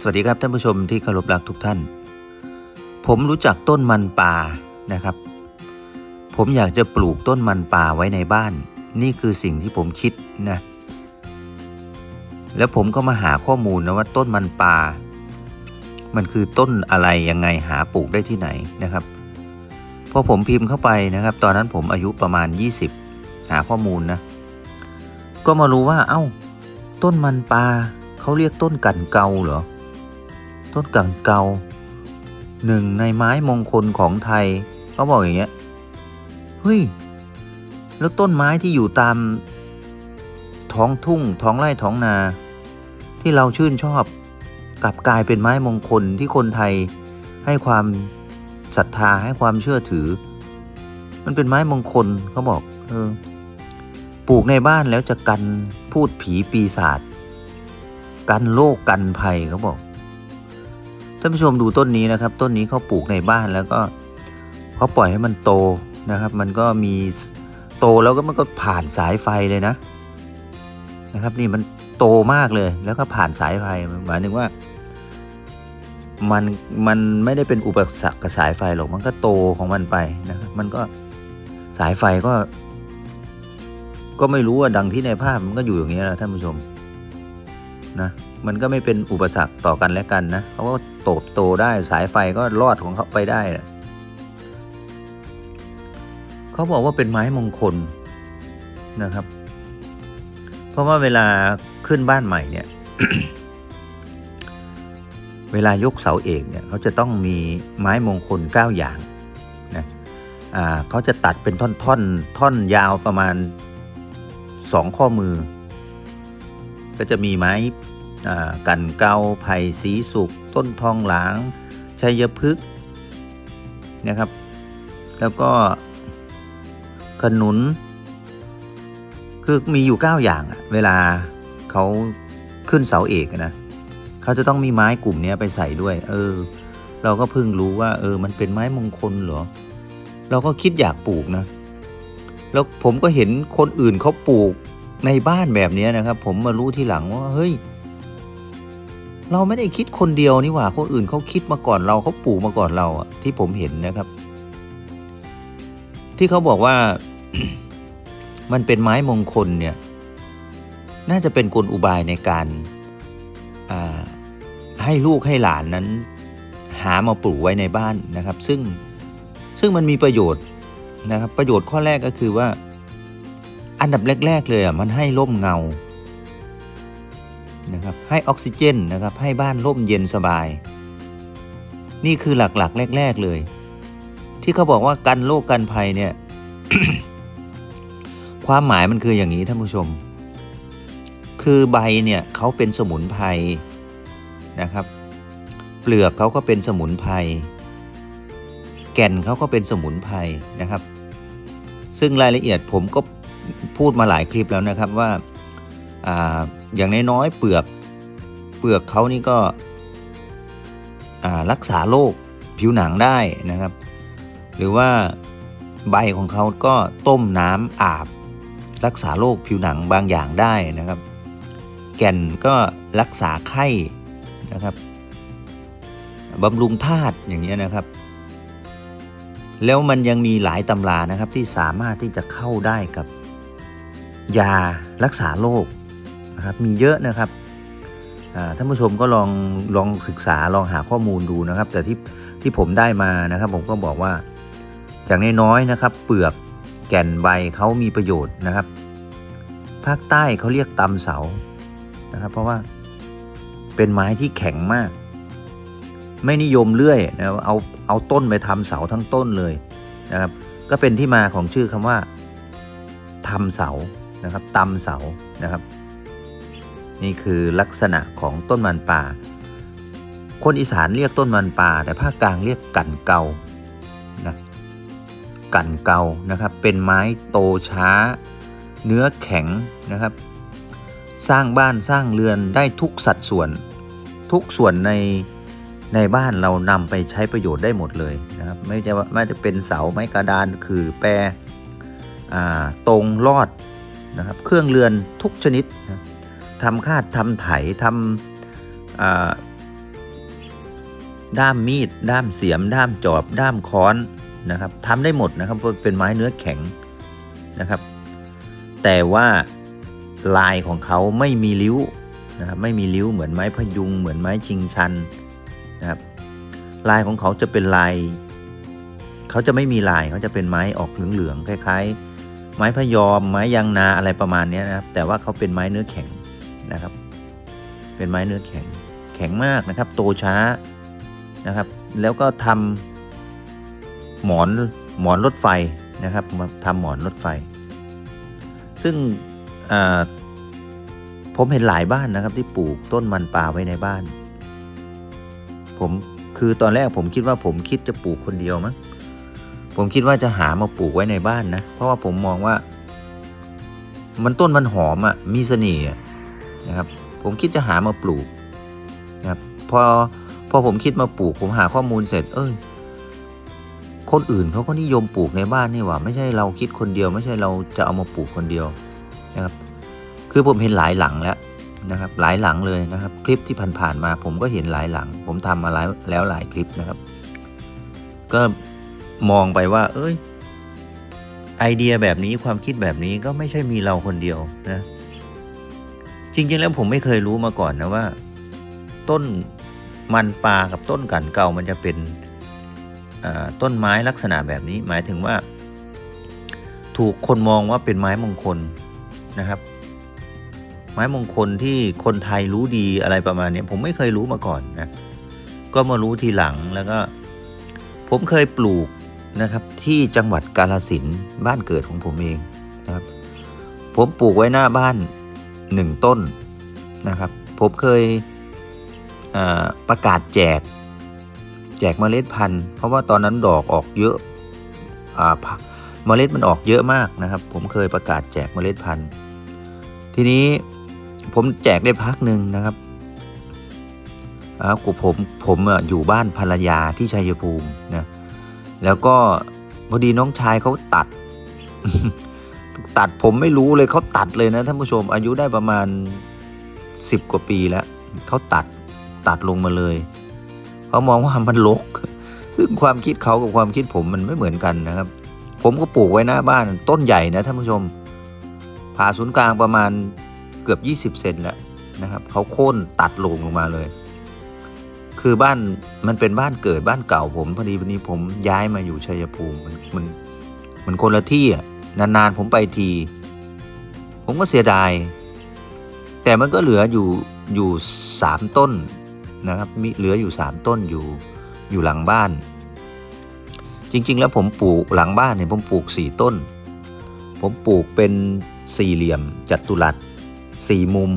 สวัสดีครับท่านผู้ชมที่เคารพรักทุกท่าน ผมรู้จักต้นมันป่านะครับ ผมอยากจะปลูกต้นมันป่าไว้ในบ้าน นี่คือสิ่งที่ผมคิดนะแล้วผมก็มาหาข้อมูลนะว่าต้นมันป่า มันคือต้นอะไรยังไงหาปลูกได้ที่ไหนนะครับพอผมพิมพ์เข้าไปนะครับ ตอนนั้นผมอายุประมาณ 20 หาข้อมูลนะก็มารู้ว่าเอ้า ต้นมันปลาเขาเรียกต้นกันเกาเหรอ ต้นกันเกาหนึ่งในไม้มงคลของไทยเขาบอกอย่างเงี้ยเฮ้ยแล้วต้นไม้ที่อยู่ตามท้องทุ่งท้องไร่ท้องนา ที่เราชื่นชอบกลับกลายเป็นไม้มงคลที่คนไทยให้ความศรัทธาให้ความเชื่อถือ มันเป็นไม้มงคลเขาบอกเออปลูกในบ้านแล้วจะกันพูดผีปีศาจกันโรคกันภัยเขาบอก ท่านผู้ชมดูต้นนี้นะครับ ต้นนี้เขาปลูกในบ้านแล้วก็เขาปล่อยให้มันโตนะครับ มันก็มีโตแล้วก็มันก็ผ่านสายไฟเลยนะนะครับ นี่มันโตมากเลยแล้วก็ผ่านสายไฟหมายถึงว่า มันมันไม่ได้เป็นอุปสรรคกับสายไฟหรอกมันก็โตของมันไปนะครับมันก็สายไฟก็ ก็ไม่รู้ว่าดังที่ในภาพมันก็อยู่อย่างนี้นะท่านผู้ชมนะ มันก็ไม่เป็นอุปสรรคต่อกันและกันนะเขาก็โตโตได้สายไฟก็รอดของเขาไปได้นะเขาบอกว่าเป็นไม้มงคลนะครับ เพราะว่าเวลาขึ้นบ้านใหม่เนี่ย เวลายกเสาเอกเนี่ยเขาจะต้องมีไม้มงคล 9 อย่างนะอ่าเขาจะตัดเป็นท่อนท่อนท่อนยาวประมาณ 2 ข้อมือ ก็จะมีไม้ กันเกาไผ่สีสุก ต้นทองหลาง ชัยพฤกษ์นะครับ แล้วก็ขนุน คือมีอยู่ 9 อย่างอะเวลาเขาขึ้นเสาเอกนะเขาจะต้องมีไม้กลุ่มนี้ไปใส่ด้วย เออ เราก็เพิ่งรู้ว่า เออ มันเป็นไม้มงคลเหรอ เราก็คิดอยากปลูกนะ แล้วผมก็เห็นคนอื่นเขาปลูกในบ้านแบบนี้นะครับ ผมมารู้ทีหลังว่า เฮ้ย เราไม่ได้คิดคนเดียวนี่หว่าคนอื่นเขาคิดมาก่อนเราเขาปลูกมาก่อนเราอะที่ผมเห็นนะครับ ที่เขาบอกว่ามันเป็นไม้มงคลเนี่ย น่าจะเป็นกลอุบายในการให้ลูกให้หลานนั้น หามาปลูกไว้ในบ้านนะครับ ซึ่งซึ่งมันมีประโยชน์นะครับ ประโยชน์ข้อแรกก็คือว่า อันดับแรก ๆ เลยอะมันให้ร่มเงา นะครับให้ออกซิเจนนะครับให้บ้านร่มเย็นสบาย นี่คือหลักๆ แรก ๆเลย ที่เขาบอกว่ากันโรคกันภัยเนี่ยความหมายมันคืออย่างนี้ท่านผู้ชม คือใบเนี่ยเขาเป็นสมุนไพรนะครับ เปลือกเขาก็เป็นสมุนไพรแก่นเขาก็เป็นสมุนไพรนะครับ ซึ่งรายละเอียดผมก็พูดมาหลายคลิปแล้วนะครับว่า อาอย่างน้อยๆเปลือกเปลือกเขานี่ก็รักษาโรคผิวหนังได้นะครับ หรือว่าใบของเขาก็ต้มน้ำอาบ รักษาโรคผิวหนังบางอย่างได้นะครับ แก่นก็รักษาไข้นะครับบำรุงธาตุอย่างเงี้ยนะครับ แล้วมันยังมีหลายตำรานะครับที่สามารถที่จะเข้าได้กับ ยารักษาโรค นะครับมีเยอะนะครับท่านผู้ชมก็ลองลองศึกษาลองหาข้อมูลดูนะครับ แต่ที่ที่ผมได้มานะครับ ผมก็บอกว่าอย่างน้อยๆนะครับ เปลือกแก่นใบเขามีประโยชน์นะครับ ภาคใต้เขาเรียกตำเสานะครับ เพราะว่าเป็นไม้ที่แข็งมาก ไม่นิยมเลื่อยนะเอาเอาต้นไปทำเสาทั้งต้นเลยนะครับ ก็เป็นที่มาของชื่อคำว่าทำเสานะครับตำเสานะครับ นี่คือลักษณะของต้นมันป่า คนอีสานเรียกต้นมันป่า แต่ภาคกลางเรียกกันเกานะกันเกานะครับ เป็นไม้โตช้า เนื้อแข็งนะครับ สร้างบ้านสร้างเรือนได้ทุกสัดส่วน ทุกส่วนในในบ้านเรานำไปใช้ประโยชน์ได้หมดเลยนะครับ ไม่จะไม่จะเป็นเสาไม้กระดานคือแปรตรงลอดนะครับ เครื่องเรือนทุกชนิดนะ ทำคาดทำไถทำด้ามมีด ด้ามเสียม ด้ามจอบ ด้ามค้อนนะครับทำได้หมดนะครับเพราะเป็นไม้เนื้อแข็งนะครับ แต่ว่าลายของเขาไม่มีริ้วนะครับไม่มีริ้วเหมือนไม้พยุง เหมือนไม้ชิงชันนะครับลายของเขาจะเป็นลายเขาจะไม่มีลายเขาจะเป็นไม้ออกเหลืองๆคล้าย ๆ ไม้พยอมไม้ยางนาอะไรประมาณนี้นะครับแต่ว่าเขาเป็นไม้เนื้อแข็ง นะครับ เป็นไม้เนื้อแข็งแข็งมากนะครับ โตช้านะครับ แล้วก็ทำหมอนหมอนรถไฟนะครับมาทำหมอนรถไฟ ซึ่งผมเห็นหลายบ้านนะครับที่ปลูกต้นมันปลาไว้ในบ้าน ผมคือตอนแรกผมคิดว่าผมคิดจะปลูกคนเดียวมั้งผมคิดว่าจะหามาปลูกไว้ในบ้านนะ เพราะว่าผมมองว่า มันต้นมันหอมอะ่ะมีเสน่ห์อะ นะครับ ผมคิดจะหามาปลูกนะครับพอพอผมคิดมาปลูกผมหาข้อมูลเสร็จ เอ้ยคนอื่นเขาก็นิยมปลูกในบ้านนี่หว่า ไม่ใช่เราคิดคนเดียว ไม่ใช่เราจะเอามาปลูกคนเดียวนะครับ คือผมเห็นหลายหลังแล้วนะครับ หลายหลังเลยนะครับ คลิปที่ผ่านๆมา ผมก็เห็นหลายหลัง ผมทำมาหลายแล้วหลายคลิปนะครับ ก็มองไปว่า เอ้ย ไอเดียแบบนี้ความคิดแบบนี้ก็ไม่ใช่มีเราคนเดียวนะ จริง ๆ แล้วผมไม่เคยรู้มาก่อนนะว่า ต้นมันปลากับต้นกันเก่ามันจะเป็นต้นไม้ลักษณะแบบนี้ หมายถึงว่า ถูกคนมองว่าเป็นไม้มงคลนะครับ ไม้มงคลที่คนไทยรู้ดีอะไรประมาณนี้ผมไม่เคยรู้มาก่อนนะก็มารู้ทีหลังแล้วก็ ผมเคยปลูกนะครับ ที่จังหวัดกาลสินบ้านเกิดของผมเองนะครับ ผมปลูกไว้หน้าบ้าน หนึ่งต้นนะครับ ผมเคยประกาศแจก แจกเมล็ดพันธุ์ เพราะว่าตอนนั้นดอกออกเยอะอ่าเมล็ดมันออกเยอะมากนะครับ ผมเคยประกาศแจกเมล็ดพันธุ์ ทีนี้ผมแจกได้พักหนึ่งนะครับกูผมผมอะอยู่บ้านภรรยาที่ชัยภูมินะแล้วก็พอดีน้องชายเขาตัด ตัดผมไม่รู้เลยเขาตัดเลยนะท่านผู้ชมอายุได้ประมาณสิบกว่าปีแล้วเขาตัดตัดลงมาเลยเขามองว่ามันรกซึ่งความคิดเขากับความคิดผมมันไม่เหมือนกันนะครับ ผมก็ปลูกไว้หน้าบ้านต้นใหญ่นะท่านผู้ชมผ่าศูนย์กลางประมาณเกือบ 20 เซนแล้วนะครับเขาโค่นตัดลงลงมาเลย คือบ้านมันเป็นบ้านเกิดบ้านเก่าผมพอดีวันนี้ผมย้ายมาอยู่ชัยภูมิมันมันมันคนละที่อะ นานๆผมไปที ผมก็เสียดาย แต่มันก็เหลืออยู่อยู่สามต้นนะครับมีเหลืออยู่สามต้นอยู่อยู่หลังบ้าน จริงๆ แล้วผมปลูกหลังบ้านเนี่ยผมปลูกสี่ต้น ผมปลูกเป็นสี่เหลี่ยมจัตุรัสสี่มุม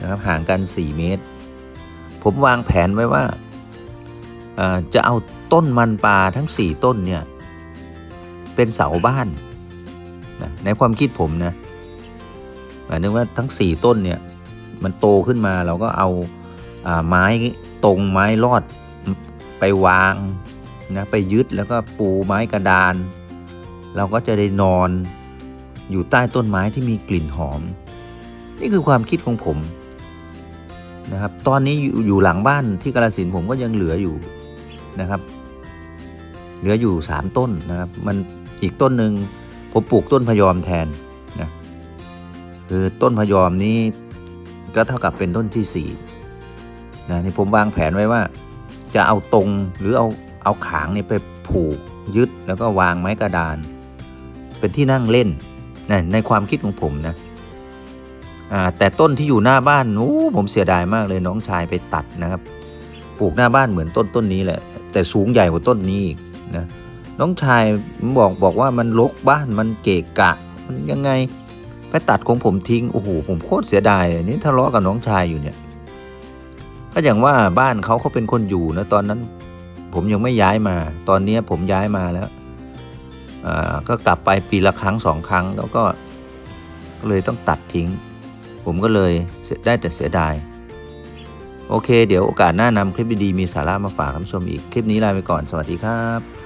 นะครับห่างกัน 4 เมตร ผมวางแผนไว้ว่าจะเอาต้นมันปลาทั้ง 4 ต้นเนี่ย เป็นเสาบ้าน ในความคิดผมนะหมายถึงว่าทั้ง 4 ต้นเนี่ยมันโตขึ้นมาเราก็เอาอาไม้ตรงไม้รอดไปวางนะไปยึดแล้วก็ปูไม้กระดาน เราก็จะได้นอนอยู่ใต้ต้นไม้ที่มีกลิ่นหอม นี่คือความคิดของผมนะครับ ตอนนี้อยู่หลังบ้านที่กาลสินผมก็ยังเหลืออยู่นะครับ เหลืออยู่สามต้นนะครับ มันอีกต้นหนึ่ง ผมปลูกต้นพยอมแทนนะคือต้นพยอมนี้ก็เท่ากับเป็นต้นที่สี่นะนี่ผมวางแผนไว้ว่า จะเอาตรงหรือเอาเอาขางนี่ไปผูกยึดแล้วก็วางไม้กระดาน เป็นที่นั่งเล่นนะในความคิดของผมนะแต่ต้นที่อยู่หน้าบ้านนู้ผมเสียดายมากเลยน้องชายไปตัดนะครับ ปลูกหน้าบ้านเหมือนต้นต้นนี้แหละ แต่สูงใหญ่กว่าต้นนี้อีกนะ น้องชายบอกบอกว่ามันรกบ้านมันเกะกะ มันยังไงไปตัดของผมทิ้งโอ้โหผมโคตรเสียดายเลยนี่ทะเลาะกับน้องชายอยู่เนี่ย ก็อย่างว่าบ้านเขาเขาเป็นคนอยู่นะตอนนั้น ผมยังไม่ย้ายมา ตอนนี้ผมย้ายมาแล้วก็กลับไปปีละครั้งสองครั้งแล้วก็เลยต้องตัดทิ้ง ผมก็เลยได้แต่เสียดาย โอเค เดี๋ยวโอกาสหน้านำคลิปดีๆมีสาระมาฝากท่านผู้ชมอีก คลิปนี้ลาไปก่อนสวัสดีครับ